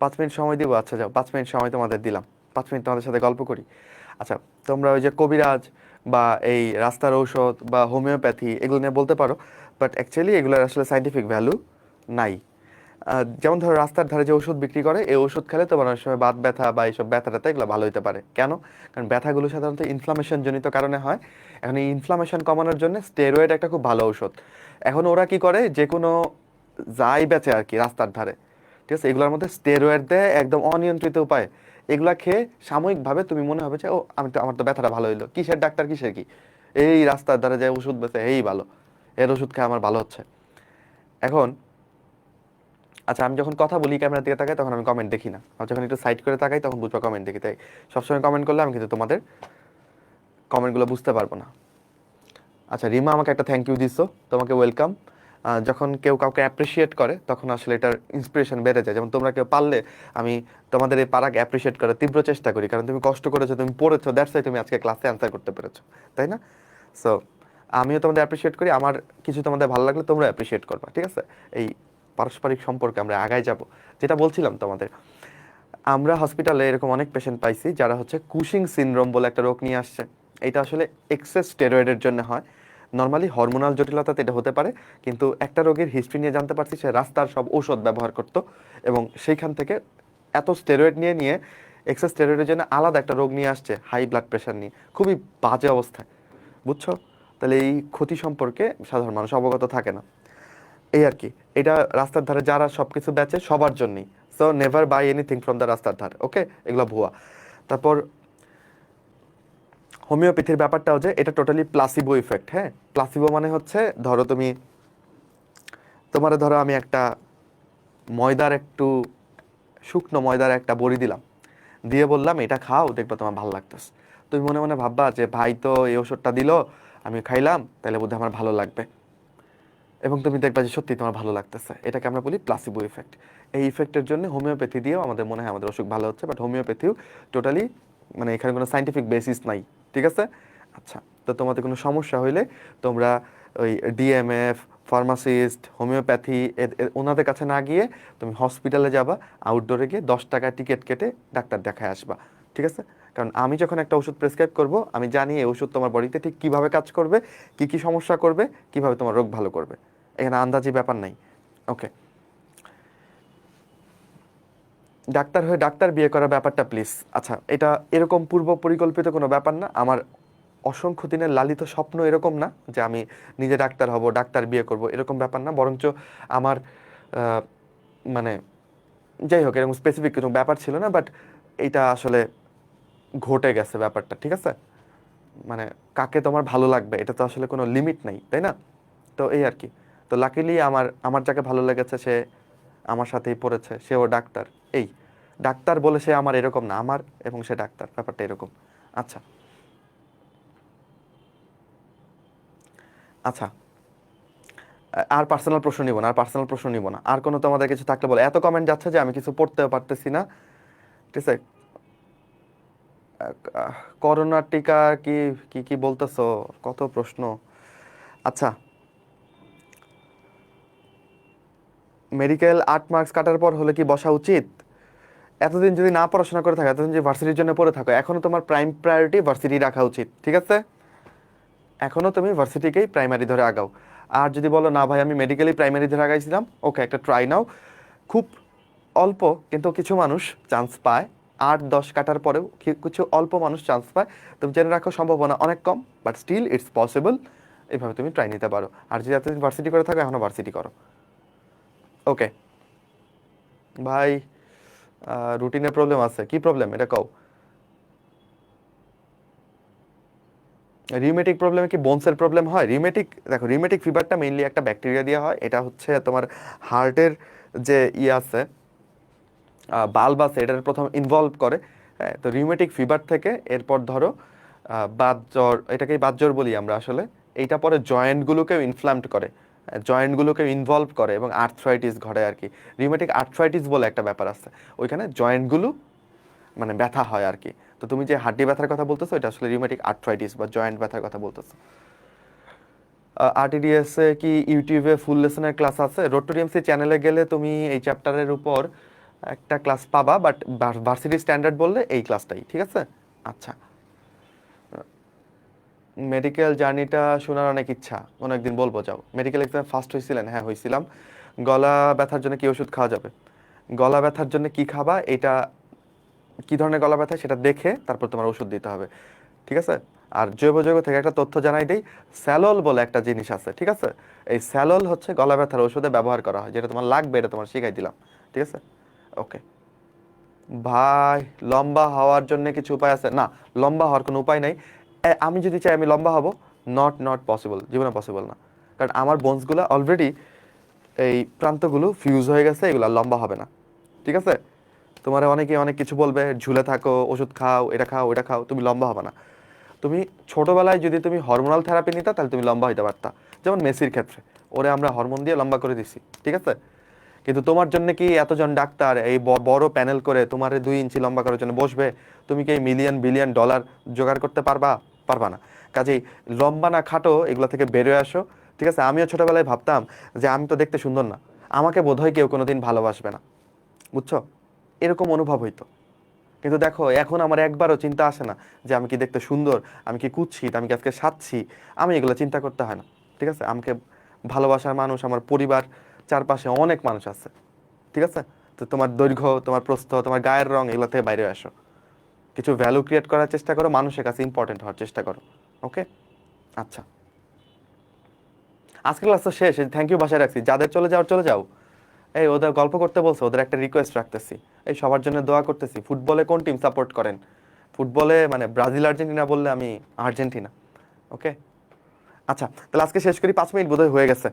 পাঁচ মিনিট সময় দিব আচ্ছা যাও, পাঁচ মিনিট সময় তোমাদের দিলাম। পাঁচ মিনিট তোমাদের সাথে গল্প করি। আচ্ছা তোমরা ওই যে কবিরাজ বা এই রাস্তার ঔষধ বা হোমিওপ্যাথি এগুলো নিয়ে বলতে পারো বাট অ্যাকচুয়ালি এগুলোর আসলে সাইন্টিফিক ভ্যালু নাই। যেমন ধরো রাস্তার ধারে যে ওষুধ বিক্রি করে, এই ওষুধ খেলে তোমার অনেক সময় বাত ব্যথা বা এইসব ব্যথা ট্যাথা এগুলো ভালো হতে পারে। কেন? কারণ ব্যথাগুলো সাধারণত ইনফ্লামেশন জনিত কারণে হয়। এখন এই ইনফ্লামেশন কমানোর জন্য স্টেরয়েড একটা খুব ভালো ঔষধ। এখন ওরা কি করে? যে কোনো যাই বেচে আর কি রাস্তার ধারে, ঠিক আছে? এগুলোর মধ্যে স্টেরয়েড দেয়, একদম অনিয়ন্ত্রিত উপায়ে। এগুলা খেয়ে সাময়িকভাবে তুমি মনে হবে যে, ও, আমি তো, আমার তো ব্যথাটা ভালো হইল। কিসের ডাক্তার, কিসের কি? এই রাস্তার ধারে যে ওষুধ বেচে, এই ভালো। এর ওষুধ খেয়ে আমার ভালো হচ্ছে। এখন আচ্ছা আমি যখন কথা বলি ক্যামেরা দিকে তাকাই, তখন আমি কমেন্ট দেখি না। যখন একটু সাইড করে তাকাই, তখন বুঝবা কমেন্ট দেখি। তাই সবসময় কমেন্ট করলে আমি কিন্তু তোমাদের কমেন্টগুলো বুঝতে পারব না। আচ্ছা রিমা আমাকে একটা থ্যাংক ইউ দিছো, তোমাকে ওয়েলকাম যখন কেউ কাউকে অ্যাপ্রিসিয়েট করে, তখন আসলে এটার ইন্সপিরেশন বেড়ে যায়। যেমন তোমরা কেউ পারলে আমি তোমাদের এই পারাকে অ্যাপ্রিসিয়েট করার তীব্র চেষ্টা করি, কারণ তুমি কষ্ট করেছ, তুমি পড়েছো দ্যাটস ওয়াই তুমি আজকে ক্লাসে অ্যান্সার করতে পেরেছ, তাই না? সো আমিও তোমাদের অ্যাপ্রিসিয়েট করি, আমার কিছু তোমাদের ভালো লাগলে তোমরা অ্যাপ্রিসিয়েট করবা, ঠিক আছে? এই পারস্পরিক সম্পর্কে আমরা আগায় যাব। যেটা বলছিলাম তোমাদের, আমরা হসপিটালে এরকম অনেক পেশেন্ট পাইছি যারা হচ্ছে কুশিং সিনড্রোম বলে একটা রোগ নিয়ে আসছে। এটা আসলে এক্সেস স্টেরয়েডের জন্য হয়। নর্মালি হরমোনাল জটিলতাতে এটা হতে পারে, কিন্তু একটা রোগীর হিস্ট্রি নিয়ে জানতে পারছি, সে রাস্তার সব ঔষধ ব্যবহার করতো এবং সেইখান থেকে এত স্টেরয়েড নিয়ে নিয়ে এক্সেস স্টেরয়েডের জন্য আলাদা একটা রোগ নিয়ে আসছে হাই ব্লাড প্রেশার নিয়ে। খুবই বাজে অবস্থায়। বুঝছ? তাহলে এই ক্ষতি সম্পর্কে সাধারণ মানুষ অবগত থাকে না। এই আর কি, এটা রাস্তার ধারে যারা সব কিছু বেচে সবার জন্যই। So never buy anything from the রাস্তার ধারে ওকে এগুলো ভুয়া। তারপর হোমিওপ্যাথির ব্যাপারটাও যে এটা টোটালি প্লাসিবো ইফেক্ট হ্যাঁ? প্লাসিবো মানে হচ্ছে, ধরো তুমি, তোমার ধরো আমি একটা ময়দার একটু, শুকনো ময়দার একটা বড়ি দিলাম। দিয়ে বললাম, এটা খাও, দেখবে তোমার ভালো লাগতেছে। তুমি মনে মনে ভাববা যে, ভাই তো এই ওষুধটা দিল আমি খাইলাম তাহলে বোধহয় আমার ভালো লাগবে। এবং তুমি দেখবা যে সত্যি তোমার ভালো লাগতেছে। এটাকে আমরা বলি প্লাসিবো ইফেক্ট এই ইফেক্টের জন্য হোমিওপ্যাথি দিয়েও আমাদের মনে হয় আমাদের অসুখ ভালো হচ্ছে বাট হোমিওপ্যাথিও টোটালি মানে এখানে কোনো সাইন্টিফিক বেসিস নাই। ঠিক আছে? আচ্ছা তো তোমাদের কোনো সমস্যা হইলে তোমরা ওই ডিএমএফ ফার্মাসিস্ট হোমিওপ্যাথি ওনাদের কাছে না গিয়ে তুমি হসপিটালে যাবা আউটডোরে গিয়ে দশ টাকা টিকিট কেটে ডাক্তার দেখায় আসবা, ঠিক আছে? কারণ আমি যখন একটা ওষুধ প্রেসক্রাইব করব, আমি জানি এই ওষুধ তোমার বডিতে ঠিক কীভাবে কাজ করবে, কি কি সমস্যা করবে, কীভাবে তোমার রোগ ভালো করবে। এখানে আন্দাজি ব্যাপার নাই। ওকে ডাক্তার হয়ে ডাক্তার বিয়ে করার ব্যাপারটা প্লিজ আচ্ছা এটা এরকম পূর্ব পরিকল্পিত কোনো ব্যাপার না? আমার অসংখ্য দিনের লালিত স্বপ্ন এরকম না যে আমি নিজে ডাক্তার হব, ডাক্তার বিয়ে করব, এরকম ব্যাপার না। বরঞ্চ আমার মানে যাই হোক, এরকম স্পেসিফিক কোনো ব্যাপার ছিল না বাট এটা আসলে ঘটে গেছে ব্যাপারটা, ঠিক আছে? মানে কাকে তোমার ভালো লাগবে? এটা তো আসলে কোনো লিমিট নাই, তাই না? তো এই আর কি। তো লাকিলি আমার আমার যাকে ভালো লেগেছে সে আমার সাথেই পড়েছে, সেও ডাক্তার। এই, ডাক্তার বলে সে আমার এরকম না, আমার এবং সে ডাক্তার, ব্যাপারটা এরকম। আচ্ছা। আচ্ছা। আর পার্সোনাল প্রশ্ন নিব না, আর পার্সোনাল প্রশ্ন নিব না। আর কোনো তোমাদের কিছু থাকলে বলো। এত কমেন্ট যাচ্ছে যে আমি কিছু পড়তেও পারতেছি না। ঠিক আছে? করোনার টিকা কি কি কি বলতেছো? কত প্রশ্ন? আচ্ছা। মেডিকেল আট মার্কস কাটার পর হলে কি বসা উচিত? এতদিন যদি না পড়াশোনা করে থাকো, এতদিন যদি ভার্সিটির জন্য পড়ে থাকো এখনও তোমার প্রাইম প্রায়োরিটি ভার্সিটি রাখা উচিত, ঠিক আছে? এখনও তুমি ভার্সিটিকেই প্রাইমারি ধরে আগাও। আর যদি বলো, না ভাই, আমি মেডিকেলি প্রাইমারি ধরে আগাইছিলাম, ওকে একটা ট্রাই নাও। খুব অল্প কিন্তু কিছু মানুষ চান্স পায়। আট, দশ কাটার পরেও কিছু অল্প মানুষ চান্স পায়। তুমি জেনে রাখো, সম্ভাবনা অনেক কম বাট স্টিল ইটস পসিবল এভাবে তুমি ট্রাই নিতে পারো। আর যদি এতদিন ভার্সিটি করে থাকো এখনও ভার্সিটি করো। ওকে ভাই রুটিনের প্রবলেম আছে। কি প্রবলেম এটা কও। রিউমেটিক প্রবলেমে কি বোনসের প্রবলেম হয়? রিউমেটিক দেখো রিউমেটিক ফিভারটা মেইনলি একটা ব্যাকটেরিয়া দিয়ে হয়। এটা হচ্ছে তোমার হার্টের যে ইয়ে আছে বাল্ব আছে, এটার প্রথম ইনভলভ করে। হ্যাঁ তো রিউমেটিক ফিভার থেকে এরপর ধরো বাত জ্বর, এটাকেই বাত জ্বর বলি আমরা আসলে। এইটা পরে জয়েন্টগুলোকেও ইনফ্লামড করে। জয়েন্টগুলোকে ইনভলভ করে এবং আর্থ্রাইটিস ঘটে আর কি। রিউমেটিক আর্থ্রাইটিস বলে একটা ব্যাপার আছে। ওইখানে জয়েন্টগুলো মানে ব্যথা হয় আর কি। তো তুমি যে হাড্ডি ব্যথার কথা বলতেছো, এটা আসলে রিউমেটিক আর্থ্রাইটিস বা জয়েন্ট ব্যথার কথা বলতেছো। আরটিডিএস কি ইউটিউবে ফুল লেসনের ক্লাস আছে? রোটোরিয়ামসি চ্যানেলে গেলে তুমি এই চ্যাপ্টারের উপর একটা ক্লাস পাবা বাট ভার্সিটি স্ট্যান্ডার্ড বললে এই ক্লাসটাই ঠিক আছে? আচ্ছা। মেডিকেল জার্নিটা শোনার অনেক ইচ্ছা। অনেকদিন বলব, যাও। মেডিকেল এক্সাম ফার্স্ট হয়েছিলেন হ্যাঁ হয়েছিলাম গলা ব্যথার জন্য কি ওষুধ খাওয়া যাবে? গলা ব্যথার জন্য কি খাবা? এটা কি ধরনের গলা ব্যথা? সেটা দেখে তারপর তোমার ওষুধ দিতে হবে। ঠিক আছে? আর জৈব জৈব থেকে একটা তথ্য জানাই দিই। স্যালল বলে একটা জিনিস আছে, ঠিক আছে? এই স্যালল হচ্ছে গলা ব্যথার ওষুধে ব্যবহার করা হয়, যেটা তোমার লাগবে, এটা তোমার শিখাই দিলাম। ঠিক আছে? ওকে। ভাই, লম্বা হওয়ার জন্য কিছু উপায় আছে? না, লম্বা হওয়ার কোনো উপায় নাই। আমি যদি চাই আমি লম্বা হব নট নট পসিবল জীবনে পসিবল না। কারণ আমার বোনসগুলো অলরেডি এই প্রান্তগুলো ফিউজ হয়ে গেছে, এগুলো লম্বা হবে না। ঠিক আছে? তোমার অনেকে অনেক কিছু বলবে, ঝুলে থাকো, ওষুধ খাও, এটা খাও, ওটা খাও, তুমি লম্বা হবে না। তুমি ছোটবেলায় যদি তুমি হরমোনাল থেরাপি নিতা, তাহলে তুমি লম্বা হইতে পারতা। যেমন মেসির ক্ষেত্রে, ওরে আমরা হরমোন দিয়ে লম্বা করে দিছি, ঠিক আছে? কিন্তু তোমার জন্য কি এতজন ডাক্তার এই বড় প্যানেল করে তোমার দুই ইঞ্চি লম্বা করার জন্য বসবে? তুমি কি মিলিয়ন বিলিয়ন ডলার জোগাড় করতে পারবা? পারবা না। কাজেই লম্বা না খাটো এগুলো থেকে বেরোয় আসো। ঠিক আছে? আমিও ছোটবেলায় ভাবতাম যে আমি তো দেখতে সুন্দর না। আমাকে বোধহয় কেউ কোনোদিন ভালোবাসবে না। বুঝছ? এরকম অনুভব হইতো। কিন্তু দেখো, এখন আমার একবারও চিন্তা আসে না যে আমি কি দেখতে সুন্দর, আমি কি কুৎসিত, আমি কি আজকে সাচ্ছি। আমি এগুলো চিন্তা করতে হয় না। ঠিক আছে? আমাকে ভালোবাসার মানুষ, আমার পরিবার, চারপাশে অনেক মানুষ আছে। ঠিক আছে? তো তোমার দৈর্ঘ্য, তোমার প্রস্থ, তোমার গায়ের রং এগুলো থেকে বাইরে আসো। কিছু ভ্যালু ক্রিয়েট করার চেষ্টা করো, মানুষের কাছে ইম্পর্টেন্ট হওয়ার চেষ্টা করো ওকে আচ্ছা। আজকের ক্লাস তো শেষ থ্যাংক ইউ বাসায় রাখছি। যাদের চলে যাওয়ার চলে যাও। এই ওদের গল্প করতে বলছে, ওদের একটা রিকোয়েস্ট রাখতেছি। এই সবার জন্য দোয়া করতেছি ফুটবলে কোন টিম সাপোর্ট করেন? ফুটবলে মানে ব্রাজিল, আর্জেন্টিনা বললে আমি আর্জেন্টিনা ওকে আচ্ছা তাহলে আজকে শেষ করি, পাঁচ মিনিট বোধহয় হয়ে গেছে।